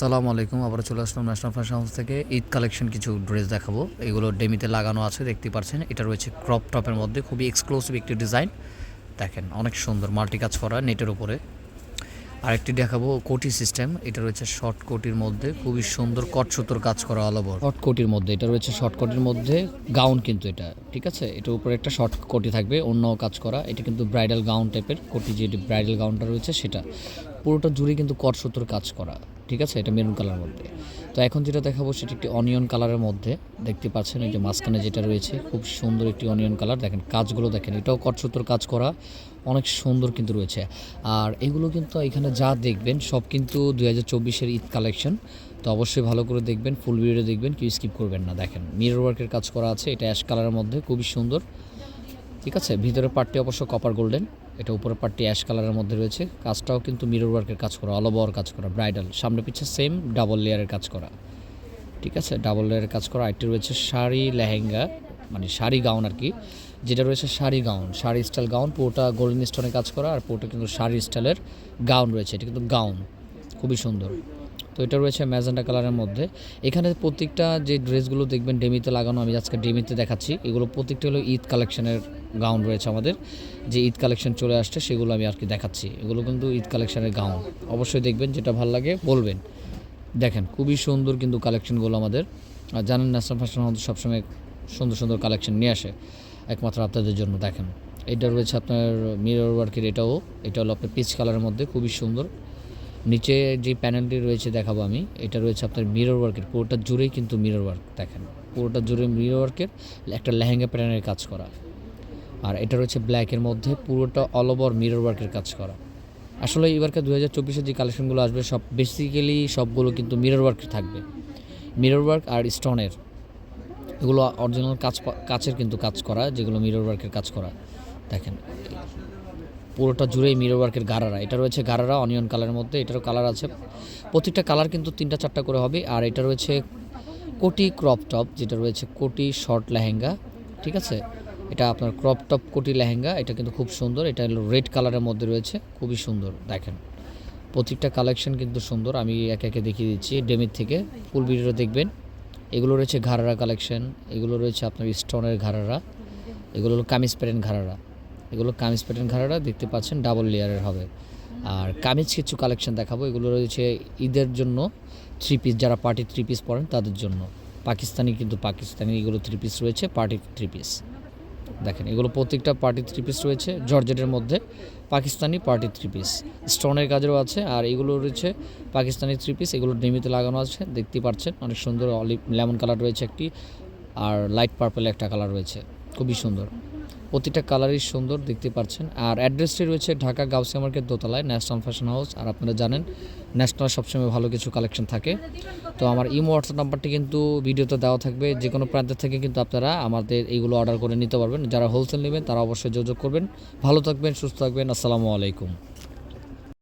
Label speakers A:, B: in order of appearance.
A: সালামু আলাইকুম আবার চলে আসলাম ন্যাশনাল ফ্যাশন হাউস থেকে। ঈদ কালেকশন কিছু ড্রেস দেখাবো। এগুলো ডেমিতে লাগানো আছে, দেখতে পাচ্ছেন। এটা রয়েছে ক্রপ টপের মধ্যে, খুবই এক্সক্লুসিভ একটি ডিজাইন দেখেন, অনেক সুন্দর মাল্টি কাজ করা নেটের উপরে। আরেকটি দেখাবো কোটি সিস্টেম এটা রয়েছে শর্ট কোটির মধ্যে, খুবই সুন্দর কট সুতোর কাজ করা অল ওভার শর্ট কোটির মধ্যে, এটা রয়েছে শর্ট কোটির মধ্যে গাউন কিন্তু এটা, ঠিক আছে? এটার উপরে একটা শর্ট কোটি থাকবে অন্য কাজ করা। এটা কিন্তু ব্রাইডাল গাউন টাইপের কোটি, যে ব্রাইডাল গাউনটা রয়েছে সেটা। পুরোটা জুড়ে কিন্তু কট সুতোর কাজ করা। ঠিক আছে? এটা মেরুন কালার মধ্যে। তো এখন যেটা দেখাবো সেটা একটি অনিয়ন কালারের মধ্যে। দেখতে পাচ্ছেন এই যে মাঝখানে যেটা রয়েছে, খুব সুন্দর একটি অনিয়ন কালার দেখেন, কাজগুলো দেখেন, এটাও কট সুতোর কাজ করা, অনেক সুন্দর কিন্তু রয়েছে। আর এগুলো কিন্তু এখানে যা দেখবেন, সব কিন্তু দুই হাজার চব্বিশের ঈদ কালেকশন তো অবশ্যই ভালো করে দেখবেন ফুল ভিডিও দেখবেন, কেউ স্কিপ করবেন না। দেখেন মিরর ওয়ার্কের কাজ করা আছে, এটা অ্যাশ কালারের মধ্যে, খুবই সুন্দর। ঠিক আছে? ভিতরের পার্টটি অবশ্য কপার গোল্ডেন এটা উপরের পার্টটি অ্যাশ কালারের মধ্যে রয়েছে। কাজটাও কিন্তু মিরর ওয়ার্কের কাজ করা অল ওভার কাজ করা ব্রাইডাল সামনে পিছিয়ে সেম ডাবল লেয়ারের কাজ করা। ঠিক আছে? ডাবল লেয়ারের কাজ করা। আরেকটি রয়েছে শাড়ি লেহেঙ্গা মানে শাড়ি গাউন আর কি যেটা রয়েছে sari gown sari style gown golden golden স্টোনে কাজ করা। আর পুরোটা কিন্তু শাড়ি স্টাইলের গাউন রয়েছে। এটা কিন্তু গাউন খুবই সুন্দর। তো এটা রয়েছে ম্যাজেন্ডা কালারের মধ্যে। এখানে প্রত্যেকটা যে ড্রেসগুলো দেখবেন, ডেমিতে লাগানো, আমি আজকে ডেমিতে দেখাচ্ছি। এগুলো প্রত্যেকটা হলো ঈদ কালেকশনের গাউন রয়েছে আমাদের। যে ঈদ কালেকশন চলে আসছে, সেগুলো আমি আর কি দেখাচ্ছি। এগুলো কিন্তু ঈদ কালেকশনের গাউন। অবশ্যই দেখবেন, যেটা ভালো লাগে বলবেন। দেখেন, খুবই সুন্দর কিন্তু কালেকশনগুলো আমাদের। আর জানেন ন্যাশনাল ফ্যাশন আমাদের সবসময় সুন্দর সুন্দর কালেকশন নিয়ে আসে। একমাত্র আপনাদের জন্য, দেখেন। এটা রয়েছে আপনার মিরর ওয়ার্কের এটাও। এটা হলো আপনার পিচ কালারের মধ্যে, খুবই সুন্দর। নিচে যে প্যানেলটি রয়েছে দেখাবো আমি, এটা রয়েছে আপনার মিরর ওয়ার্কের পুরোটা জুড়েই কিন্তু মিরর ওয়ার্ক দেখেন। পুরোটা জুড়ে মিরর ওয়ার্কের একটা লেহেঙ্গা প্যাটার্নের কাজ করা। আর এটা রয়েছে ব্ল্যাকের মধ্যে, পুরোটা অল ওভার মিরর ওয়ার্কের কাজ করা। আসলে এবারকার দু হাজার চব্বিশের যে কালেকশনগুলো আসবে, সব বেসিক্যালি সবগুলো কিন্তু মিরর ওয়ার্ক থাকবে। মিরর ওয়ার্ক আর স্টোনের এগুলো অরিজিনাল কাজ, কাচের কিন্তু কাজ করা, যেগুলো মিরর ওয়ার্কের কাজ করা। দেখেন পুরোটা জুড়েই মিরর ওয়ার্কের গারারা। এটা রয়েছে গারারা অনিয়ন কালারের মধ্যে, এটারও কালার আছে। প্রত্যেকটা কালার কিন্তু তিনটা চারটা করে হবে। আর এটা রয়েছে কোটি ক্রপ টপ যেটা রয়েছে কোটি শর্ট লেহেঙ্গা, ঠিক আছে? এটা আপনার ক্রপ টপ কোটি লেহেঙ্গা, এটা কিন্তু খুব সুন্দর। এটা রেড কালারের মধ্যে রয়েছে, খুবই সুন্দর, দেখেন। প্রত্যেকটা কালেকশন কিন্তু সুন্দর। আমি একে একে দেখিয়ে দিচ্ছি ডেমির থেকে। ফুল ভিডিও দেখবেন। এগুলো রয়েছে ঘাড়ারা কালেকশন এগুলো রয়েছে আপনার স্টোনের ঘাড়ারা এগুলো হলো কামিজ প্যাটার্ন ঘাড়ারা এগুলো কামিজ প্যাটার্ন ঘাড়ারা দেখতে পাচ্ছেন ডাবল লেয়ারের হবে। আর কামিজ কিছু কালেকশন দেখাবো, এগুলো রয়েছে ঈদের জন্য থ্রি পিস যারা পার্টি থ্রি পিস পরেন তাদের জন্য। পাকিস্তানি কিন্তু পাকিস্তানি, এগুলো থ্রি পিস রয়েছে পার্টি থ্রি পিস দেখেন, এগুলো প্রত্যেকটা পার্টি থ্রি পিস রয়েছে, জর্জেটের মধ্যে পাকিস্তানি পার্টি থ্রি পিস স্টোনের কাজেরও আছে, আর এগুলো রয়েছে পাকিস্তানি থ্রি পিস এগুলো ডেমিতে লাগানো আছে, দেখতে পাচ্ছেন, অনেক সুন্দর অলিভ লেমন কালার রয়েছে একটি, আর লাইট পার্পেল একটা কালার রয়েছে, খুবই সুন্দর। প্রতিটা কালারই সুন্দর দেখতে পাচ্ছেন। আর অ্যাড্রেসটি রয়েছে ঢাকা গাউসিয়া মার্কেট দোতলায়, ন্যাশনাল ফ্যাশন হাউস। আর আপনারা জানেন, ন্যাশনাল সবসময় ভালো কিছু কালেকশন থাকে। তো আমার ইমো, হোয়াটসঅ্যাপ নাম্বারটি কিন্তু ভিডিওতে দেওয়া থাকবে। যে কোনো প্রান্তের থেকে কিন্তু আপনারা আমাদের এইগুলো অর্ডার করে নিতে পারবেন। যারা হোলসেল নেবেন, তারা অবশ্যই যোগাযোগ করবেন। ভালো থাকবেন, সুস্থ থাকবেন। আসসালামু আলাইকুম।